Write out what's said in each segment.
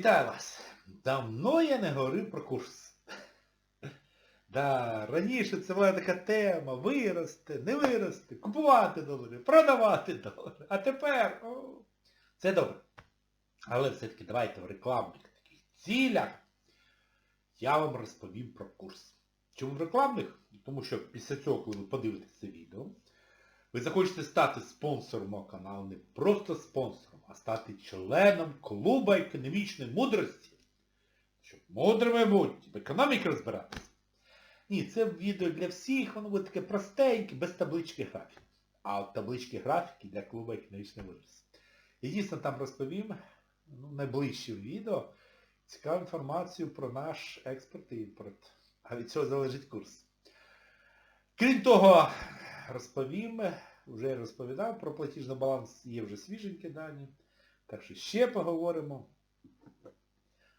Вітаю вас! Давно я не говорив про курс. Да, раніше це була така тема, вирости, не вирости, купувати долари, продавати долари. А тепер, о, це добре. Але все-таки давайте в рекламних таких цілях я вам розповім про курс. Чому в рекламних? Тому що після цього, коли ви подивитесь це відео, ви захочете стати спонсором мого каналу, не просто спонсором, а стати членом клуба економічної мудрості. Щоб мудрими бути, в економіці розбиратися. Ні, це відео для всіх, воно буде таке простеньке, без таблички графіки. А от таблички графіки для клуба економічної мудрості. Я дійсно там розповім ну, найближче відео цікаву інформацію про наш експорт і імпорт. А від цього залежить курс. Крім того, розповім, вже розповідав, про платіжний баланс є вже свіженькі дані. Так що ще поговоримо.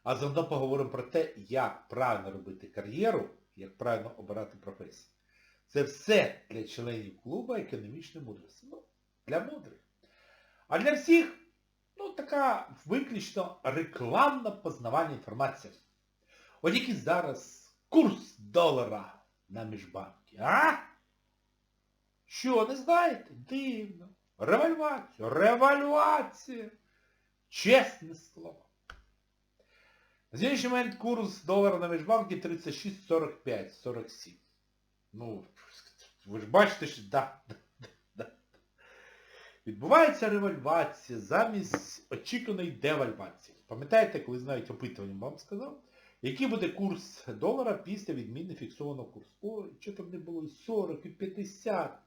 А заодно поговоримо про те, як правильно робити кар'єру, як правильно обирати професію. Це все для членів клубу економічної мудрості. Ну, для мудрих. А для всіх, ну, така виключно рекламна познавальна інформація. От який зараз курс долара на міжбанки, а? Що, не знаєте? Дивно. Ревальвація. Ревальвація. Чесне слово. На сьогоднішній момент курс долара на міжбанки 36,45-47. Ну, ви ж бачите, що да. Відбувається ревальвація замість очікуваної девальвації. Пам'ятаєте, коли знають опитування, вам сказав? Який буде курс долара після відміни фіксованого курсу? Ой, що там не було і 40, і 50.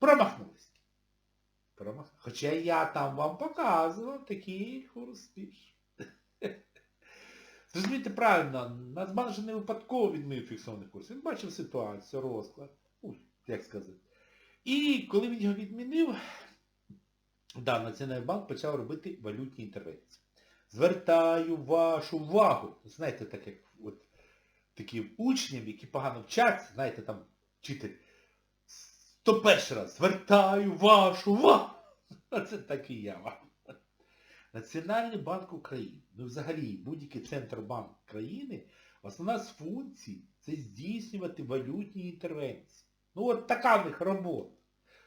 Промахнулись. Промах... Хоча я там вам показував такий курс більш. Зрозумійте правильно, Нацбанк же не випадково відмінив фіксований курс. Він бачив ситуацію, розклад, ну, як сказати. І коли він його відмінив, да, Національний банк почав робити валютні інтервенції. Звертаю вашу увагу. Знаєте, так як от, таким учням, які погано вчаться, знаєте, там вчитель, то перший раз звертаю вашу увагу. Оце так і я вам. Національний банк України, ну взагалі будь-який центробанк країни, основна з функцій це здійснювати валютні інтервенції. Ну от така в них робота.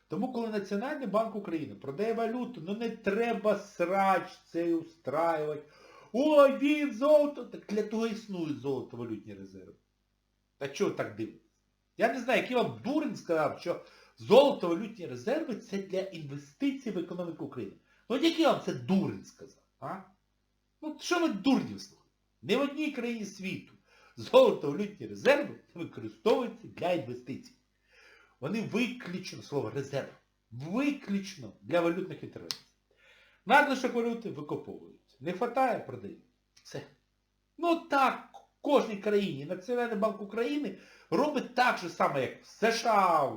Тому коли Національний банк України продає валюту, ну не треба срач цей устраювати. Ой, він золото. Так для того існують золото-валютні резерви. Та чого так дивитися? Я не знаю, який вам дурень сказав, що золото-валютні резерви це для інвестицій в економіку України. Ну от який вам це дурень сказав? а? Ну що ви дурнів слухаєте? Не в одній країні світу золото-валютні резерви використовуються для інвестицій. Вони виключно, слово резерв, виключно для валютних інтервенцій. Надлишок валюти викуповують. Не вистачає, продають. Все. Ну так, кожній країні. Національний банк України робить так же саме, як в США,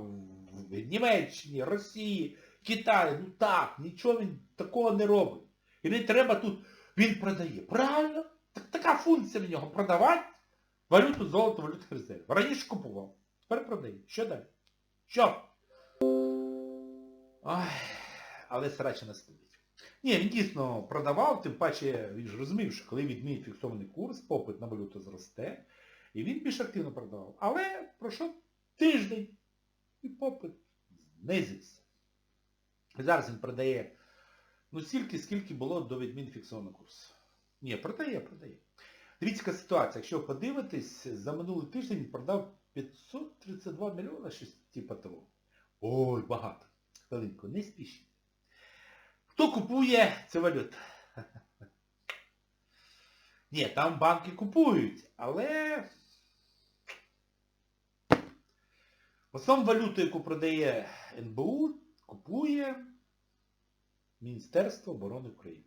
в Німеччині, Росії, Китаї. Ну так, нічого він такого не робить. І не треба тут, він продає. Правильно? Так, така функція в нього продавати валюту, золото, валютних резервів. Раніше купував. Тепер продає. Що далі? Що? Ой, але срача не стоїть. Ні, він дійсно продавав, тим паче він ж розумів, що коли відмінить фіксований курс, попит на валюту зросте, і він більш активно продавав. Але пройшов тиждень, і попит знизився. І зараз він продає, ну стільки, скільки було до відміни фіксованого курсу. Ні, продає, продає. Дивіться, яка ситуація. Якщо подивитись, за минулий тиждень він продав 532 мільйона, щось типу того. Ой, багато. Хвилинку, не спішіть. Хто купує цю валюту? Ні, там банки купують, але... В основному валюту, яку продає НБУ, купує Міністерство оборони України.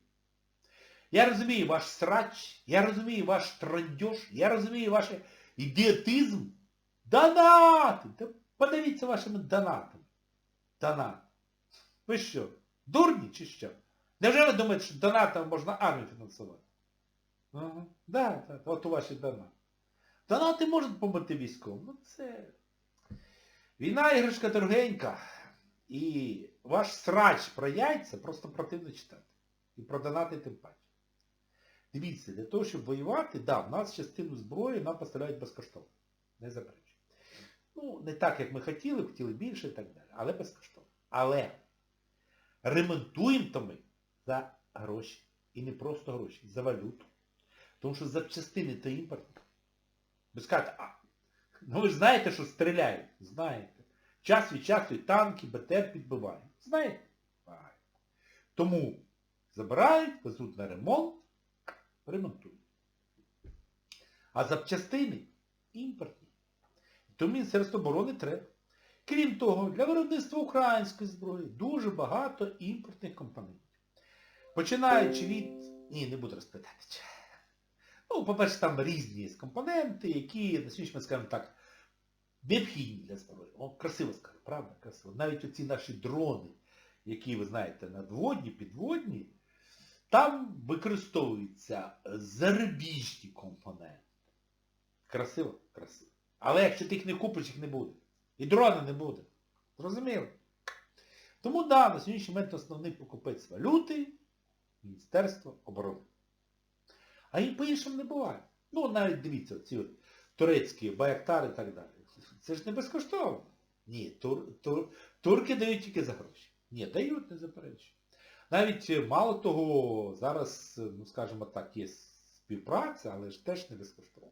Я розумію ваш срач, я розумію ваш трандьош, я розумію ваш ідіотизм. Донати! Та подивіться вашими донатами. Донат. Ви що, дурні чи що? Невже ви думаєте, що донатами можна армію фінансувати? Ага. Да, так, от у ваші донати. Донати можуть допомогти військовим. Ну це... Війна іграшка дорогенька. І ваш срач про яйця просто противно читати. І про донати тим паче. Дивіться, для того, щоб воювати, да, в нас частину зброї нам поставляють безкоштовно. Не заперечую. Ну, не так, як ми хотіли, хотіли більше і так далі, але безкоштовно. Але ремонтуємо то ми за гроші. І не просто гроші, за валюту. Тому що запчастини то імпортні. Ви скажете, а, ну ви ж знаєте, що стріляють. Знаєте. Час від часу і танки, БТР підбивають. Знаєте? Знаєте. Тому забирають, везуть на ремонт, ремонтують. А запчастини імпортні. Тому Міністерство оборони треба. Крім того, для виробництва української зброї дуже багато імпортних компонентів. Починаючи від... Ні, не буду розповідати. Ну, по-перше, там різні компоненти, які, на сьогодні, ми скажемо так, необхідні для зброї. О, красиво скажу, правда? Красиво. Навіть оці наші дрони, які, ви знаєте, надводні, підводні, там використовуються зарубіжні компоненти. Красиво? Красиво. Але якщо ти їх не купиш, їх не буде. І дрона не буде. Зрозуміло? Тому да, на сьогоднішній момент основний покупець валюти Міністерство оборони. А і по-іншому не буває. Ну, навіть дивіться, ці от турецькі баяктари і так далі. Це ж не безкоштовно. Ні, тур, тур, турки дають тільки за гроші. Ні, дають, не заперечую. Навіть е, мало того, зараз, е, ну скажімо так, є співпраця, але ж теж не безкоштовно.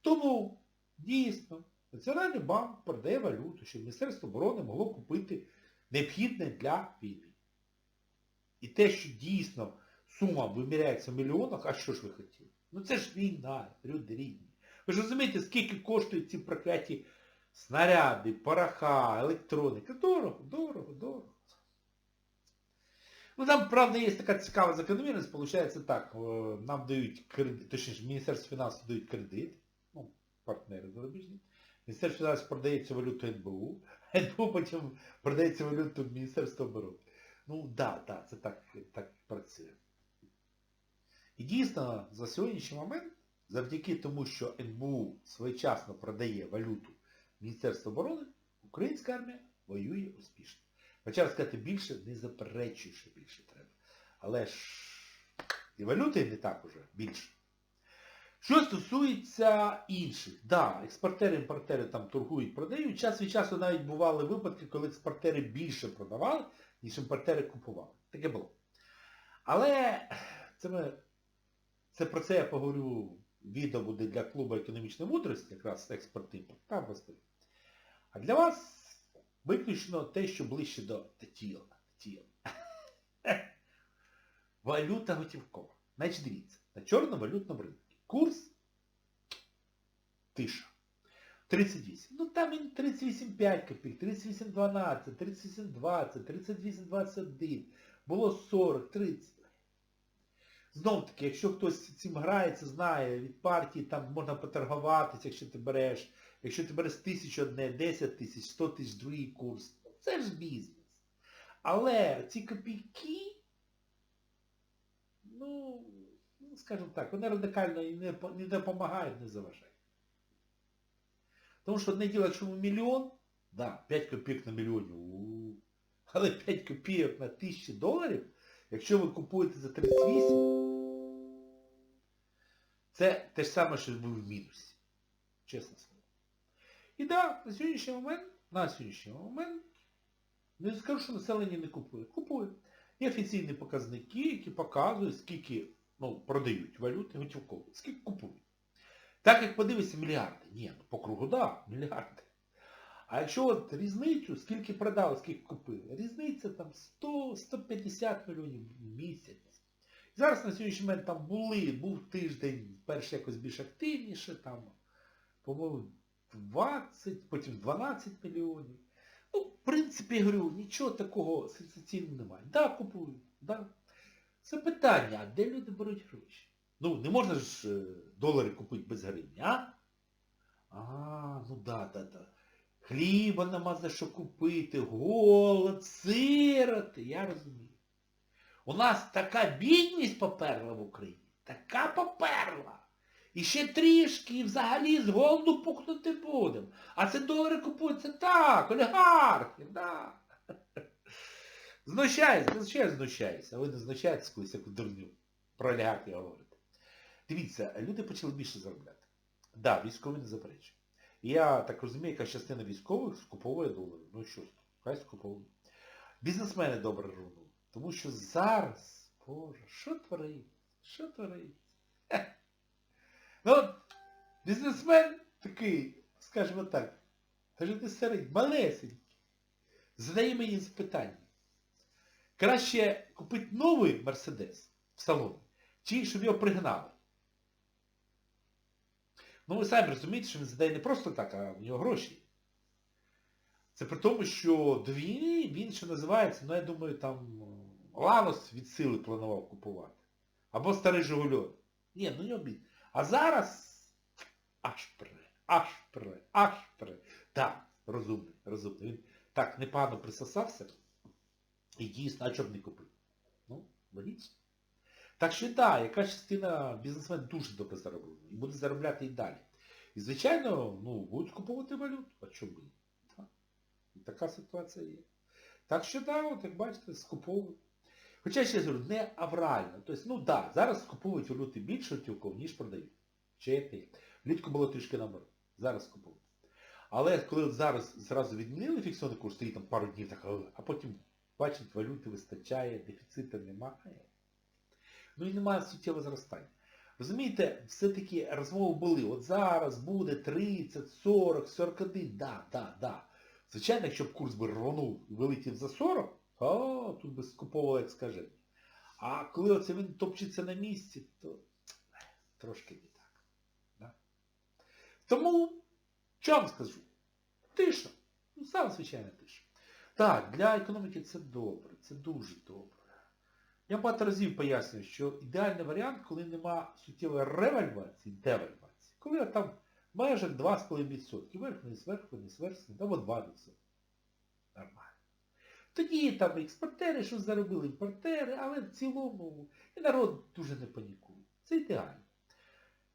Тому, дійсно, Національний банк продає валюту, щоб Міністерство оборони могло купити необхідне для війни. І те, що дійсно сума виміряється в мільйонах, а що ж ви хотіли? Ну це ж війна, люди рідні. Ви ж розумієте, скільки коштують ці прокляті снаряди, пороха, електроніка? Дорого, дорого, дорого. Ну там, правда, є така цікава закономірність, виходить так, е, нам дають кредит, точніше, Міністерство фінансів дають кредит, ну, партнери зарубіжні. Міністерство фінансів продає цю валюту НБУ, НБУ потім продає цю валюту Міністерство оборони. Ну да, да, це так, так працює. І дійсно, за сьогоднішній момент, завдяки тому, що НБУ своєчасно продає валюту Міністерства оборони, українська армія воює успішно. Хоча сказати більше, не заперечую, що більше треба. Але ж і валюти не так уже більше. Що стосується інших, да, експортери, імпортери там торгують, продають. Час від часу навіть бували випадки, коли експортери більше продавали, ніж імпортери купували. Таке було. Але це, ми, це про це я поговорю, відео буде для клубу економічної мудрості, якраз імпорт, там. А для вас виключно те, що ближче до тіла. тіла. Валюта готівкова. Значить, дивіться, на чорному валютному ринку. Курс тиша. 38. Ну там він 38,5 копійок, 38,12, 38,20, 38,21. Було 40, 30. Знов таки, якщо хтось цим грається, знає, від партії там можна поторгуватися, якщо ти береш. Якщо ти береш тисячу одне, 10 тисяч, 100 тисяч, другий курс. Це ж бізнес. Але ці копійки, ну, ну скажімо так, вони радикально і не, не допомагають, не заважають. Тому що одне діло, якщо ми мільйон, да, 5 копійок на мільйоні, але 5 копійок на тисячі доларів, якщо ви купуєте за 38, це те ж саме, що ви в мінусі. Чесно слово. І так, да, на сьогоднішній момент, на сьогоднішній момент, не скажу, що населення не купує. Купує. Є офіційні показники, які показують, скільки ну, продають валюти готівкові, скільки купують. Так як подивишся мільярди. Ні, ну по кругу, да, мільярди. А якщо от різницю, скільки продали, скільки купили, різниця там 100-150 мільйонів в місяць. І зараз на сьогоднішній момент там були, був тиждень, перший якось більш активніше, там, по-моєму, 20, потім 12 мільйонів. Ну, в принципі, я говорю, нічого такого сенсаційного немає. Да, купують, да. Це питання, а де люди беруть гроші? Ну, не можна ж е, долари купити без гривні, а? А, ну да, да, да. Хліба нема за що купити, голод, сироти, я розумію. У нас така бідність поперла в Україні, така поперла. І ще трішки і взагалі з голоду пухнути будемо. А це долари купуються так, олігархи, да. Знущаюся, знущаюся, знущаюся. Ви не знущаєтесь колись, як дурню. Про олігархів говорите. Дивіться, люди почали більше заробляти. Так, да, військові не заперечують. Я так розумію, яка частина військових скуповує долари. Ну що, хай скуповує. Бізнесмени добре рванули. Тому що зараз, боже, що творить? Що творить? Ну, от, бізнесмен такий, скажімо так, не середній, малесенький. Задає мені запитання. Краще купити новий Мерседес в салоні, чи щоб його пригнали. Ну ви самі розумієте, що він задає не просто так, а в нього гроші. Це при тому, що до війни він ще називається, ну я думаю, там Ланос від сили планував купувати. Або старий Жигульон. Ні, ну не обід. А зараз аж пре, аж пре, аж пре. Так, розумний, розумний. Він так непогано присосався. І дійсно, а чого б не купив? Ну, логічно. Так що так, яка частина бізнесмен дуже добре заробила. І буде заробляти і далі. І звичайно, ну, будуть купувати валюту. А чому ні? Так. І така ситуація є. Так що так, от як бачите, скуповують. Хоча ще говорю, не аврально. Тобто, ну так, да, зараз скуповують валюти більше тюков, ніж продають. Це. Влітку було трішки наоборот. Зараз купують. Але коли зараз зразу відмінили фіксований курс, стоїть там пару днів так, а потім, бачить, валюти вистачає, дефіциту немає. Ну і немає суттєвого зростання. Розумієте, все-таки розмови були. От зараз буде 30, 40, 41. Да, да, да. Звичайно, якщо б курс би рвонув і вилетів за 40, о, тут би скуповували, як скажи. А коли оце він топчеться на місці, то трошки не так. Да? Тому, що вам скажу? Тиша. Ну, саме звичайна тиша. Так, для економіки це добре, це дуже добре. Я багато разів пояснюю, що ідеальний варіант, коли нема суттєвої ревальвації, девальвації. Коли там межах 2,5%. Верх-вниз, верх-вниз, верх-вниз, або 2%. Нормально. Тоді там експортери, що заробили імпортери, але в цілому і народ дуже не панікує. Це ідеально.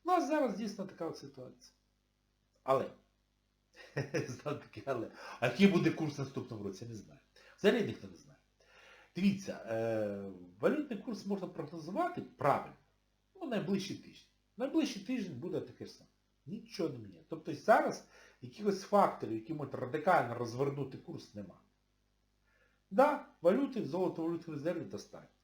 Ну а зараз дійсно така от ситуація. Але, знав таке, але, а який буде курс наступного році, я не знаю. Взагалі ніхто не знає. Дивіться, е, валютний курс можна прогнозувати правильно. Ну, найближчий тиждень. Найближчий тиждень буде таке ж саме. Нічого не міняє. Тобто зараз якихось факторів, які можуть радикально розвернути курс, нема. Да, валюти, золото валютних резервів достатньо.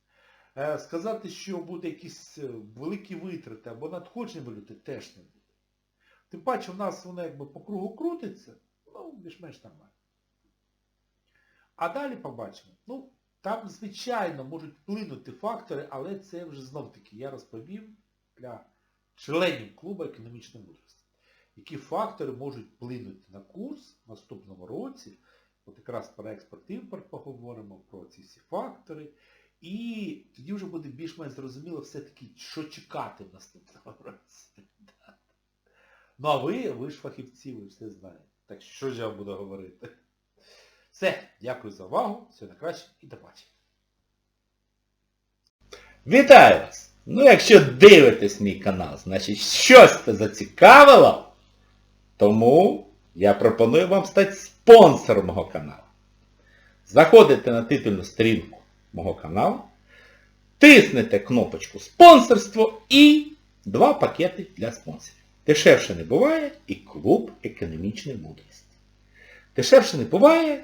Е, сказати, що буде якісь е, великі витрати або надходження валюти, теж не буде. Тим паче в нас воно якби по кругу крутиться, ну, більш-менш нормально. А далі побачимо. Ну, там, звичайно, можуть вплинути фактори, але це вже знов-таки я розповім для членів клубу економічної мудрості. Які фактори можуть вплинути на курс в наступному році. От якраз про експорт-імпорт поговоримо, про ці всі фактори. І тоді вже буде більш-менш зрозуміло все-таки, що чекати в наступному році. Ну а ви, ви ж фахівці, ви все знаєте. Так що ж я буду говорити? Все, дякую за увагу, все найкраще і до побачення. Вітаю вас! Ну якщо дивитесь мій канал, значить щось це зацікавило, тому я пропоную вам стати спонсором мого каналу. Заходите на титульну сторінку мого каналу, тиснете кнопочку спонсорство і два пакети для спонсорів. Дешевше не буває і клуб економічної мудрості. Дешевше не буває,